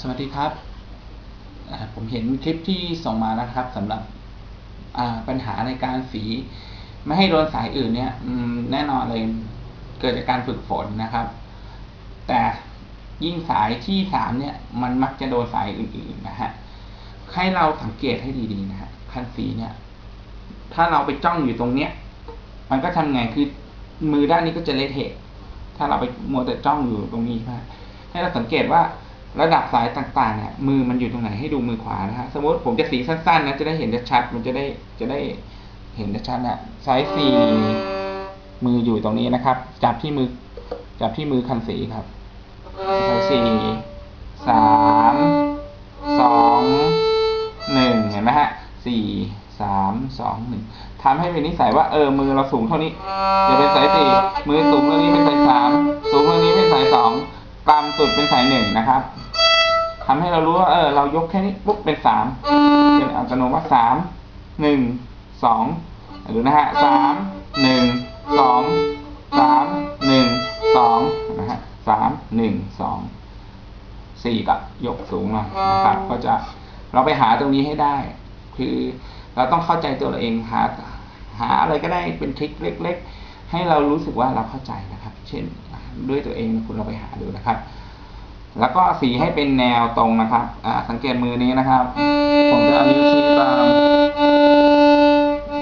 สวัสดีครับ ผมเห็นคลิปที่ส่งมานะครับสำหรับปัญหาในการสี ไม่ให้โดนสายอื่นเนี่ยแน่นอนเลยเกิดจากการฝึกฝนนะครับ แต่ยิ่งสายที่สามเนี่ยมันมักจะโดนสายอื่นๆนะฮะให้เราสังเกตให้ดีๆนะฮะคันสีเนี่ย ถ้าเราไปจ้องอยู่ตรงเนี้ย มันก็ทำไงคือมือด้านนี้ก็จะเละเทะถ้าเราไปมัวแต่จ้องอยู่ตรงนี้ใช่ไหมให้เราสังเกตว่า ระดับสายต่างๆเนี่ยมือมันอยู่ตรงไหนให้ดูมือขวานะฮะสมมติผมจะสีสั้นๆนะจะได้เห็นชัดมันจะได้จะได้เห็นชัดนะสายสี่มืออยู่ตรงนี้นะครับ จับที่มือจับที่มือคันสีครับสายสี่สามสองหนึ่งเห็นไหมฮะสี่สามสองหนึ่งทำให้เป็นนิสัยว่าเออมือเราสูงเท่านี้จะเป็นสายสี่มือสูงเท่านี้เป็นสายสามสูงเท่านี้เป็นสายสอง ต่ำสุดเป็นสายหนึ่งนะครับทำให้เรารู้ว่าเออเรายกแค่นี้ปุ๊บเป็นสามเป็นอัตโนมัติสามหนึ่งสองดูนะฮะสามหนึ่งสองสามหนึ่งสองนะฮะสามหนึ่งสองสี่กับยกสูงหน่อยนะครับก็จะเราไปหาตรงนี้ให้ได้ คือเราต้องเข้าใจตัวเราเองหาหาอะไรก็ได้เป็นทริคเล็ก ๆ ให้เรารู้สึกว่าเราเข้าใจนะครับ เช่น ด้วยตัวเองคุณเราไปหาดูนะครับ แล้วก็สีให้เป็นแนวตรงนะครับสังเกตมือนี้นะครับ ผมจะเอานิ้วชี้ตาม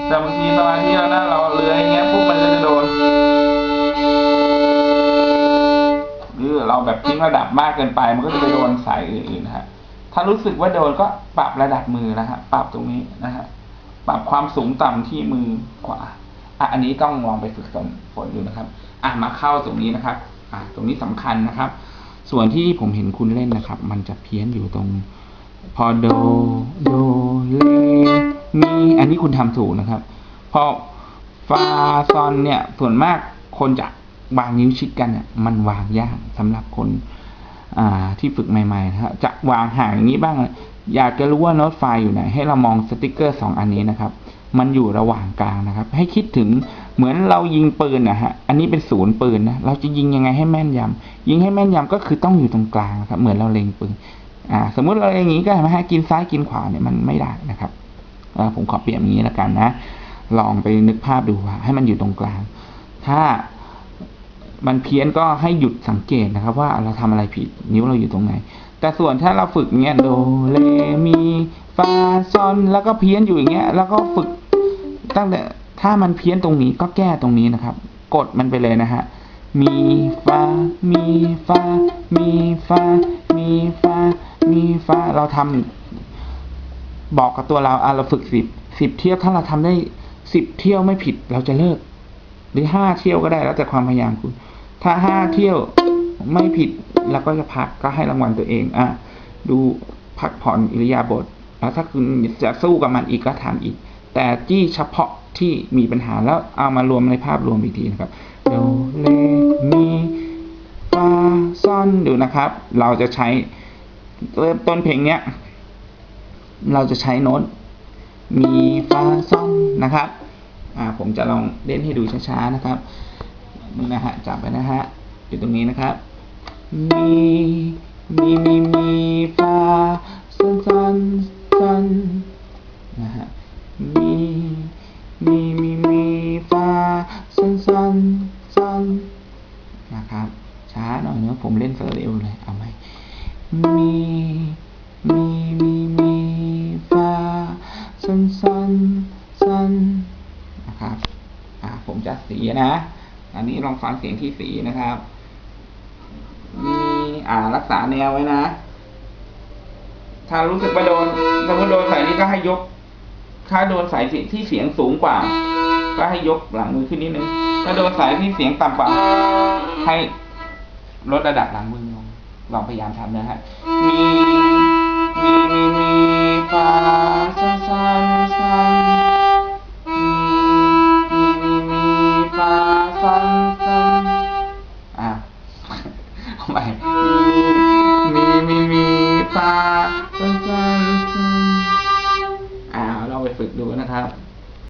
แต่บางทีสมาธิเราหนะเราเลื้อยอย่างเงี้ยปุ๊บมันก็จะโดนหรือเราแบบทิ้งระดับมากเกินไป มันก็จะไปโดนสายอื่นๆนะฮะถ้ารู้สึกว่าโดนก็ปรับระดับมือนะฮะปรับตรงนี้นะฮะปรับความสูงต่ำที่มือขวาอะอันนี้ต้องลองไปฝึกฝนดูนะครับ อะมาเข้าตรงนี้นะครับอะตรงนี้สำคัญนะครับ ส่วนที่ผมเห็นคุณเล่นนะครับ มันจะเพี้ยนอยู่ตรงพอโดโดเลมีอันนี้คุณทำถูกนะครับ พอฟาซอนเนี่ยส่วนมากคนจะวางนิ้วชิดกันเนี่ยมันวางยากสำหรับคนอ่าที่ฝึกใหม่ๆนะครับจะวางห่างอย่างนี้บ้าง อยากจะรู้ว่าโน้ตไฟล์อยู่ไหน ให้เรามองสติกเกอร์สองอันนี้นะครับ มันอยู่ระหว่างกลางนะครับ ให้คิดถึงเหมือนเรายิงปืนนะฮะ อันนี้เป็นศูนย์ปืนนะ เราจะยิงยังไงให้แม่นยำยิงให้แม่นยำก็คือต้องอยู่ตรงกลางนะครับ เหมือนเราเล็งปืน อ่า สมมุติเราอย่างนี้ก็เห็นไหมฮะ กินซ้ายกินขวาเนี่ยมันไม่ได้นะครับผมขอเปรียบอย่างนี้แล้วกันนะ ลองไปนึกภาพดูว่าให้มันอยู่ตรงกลาง ถ้ามันเพี้ยนก็ให้หยุดสังเกตนะครับ ว่าเราทำอะไรผิดนิ้วเราอยู่ตรงไหน แต่ส่วนถ้าเราฝึกเงี้ยโดเรมีฟาซอนแล้วก็เพี้ยนอยู่อย่างเงี้ย แล้วก็ฝึก ตั้งแต่ถ้ามันเพี้ยนตรงนี้ก็แก้ตรงนี้นะครับ กดมันไปเลยนะฮะมีฟามีฟามีฟามีฟามีฟาเราทำบอกกับตัวเราอะเราฝึกสิบสิบเที่ยวถ้าเราทำได้สิบเที่ยวไม่ผิดเราจะเลิก หรือห้าเที่ยวก็ได้แล้วแต่ความพยายามคุณ ถ้าห้าเที่ยวไม่ผิดเราก็จะพักก็ให้รางวัลตัวเองอะดูพักผ่อนอิริยาบถแล้วถ้าคุณจะสู้กับมันอีกก็ทำอีก แต่จี้เฉพาะที่มีปัญหาแล้วเอามารวมในภาพรวมอีกทีนะครับโดเลมีฟาซอนดูนะครับ เราจะใช้เริ่มต้นเพลงเนี้ยเราจะใช้โน้ตมีฟาซอนนะครับอ่าผมจะลองเล่นให้ดูช้าๆนะครับนี่นะฮะจับไปนะฮะอยู่ตรงนี้นะครับมีมีมีมีฟาซอนซอนซอน ช้าหน่อยเนอะผมเล่นเร็วเลยเอาไหมมีมีมีมีฟาซอนซอนซอนนะครับอ่าผมจะสีนะ อันนี้ลองฟังเสียงที่สีนะครับมีอ่ารักษาแนวไว้นะ ถ้ารู้สึกว่าโดนสมมติโดนสายนี้ก็ให้ยก ถ้าโดนสายที่เสียงสูงกว่า ก็ให้ยกหลังมือขึ้นนิดนึงถ้าโดนสายที่เสียงต่ำกว่าให้ ลดระดับหลังมือลงลองพยายามทำนะฮะมีมีมีมีฟาซันซันซันมีมีมีมีฟาซันซันอะทำไใม่มีมีมีฟาซันซันอ่าเราไปฝึกดูนะครับ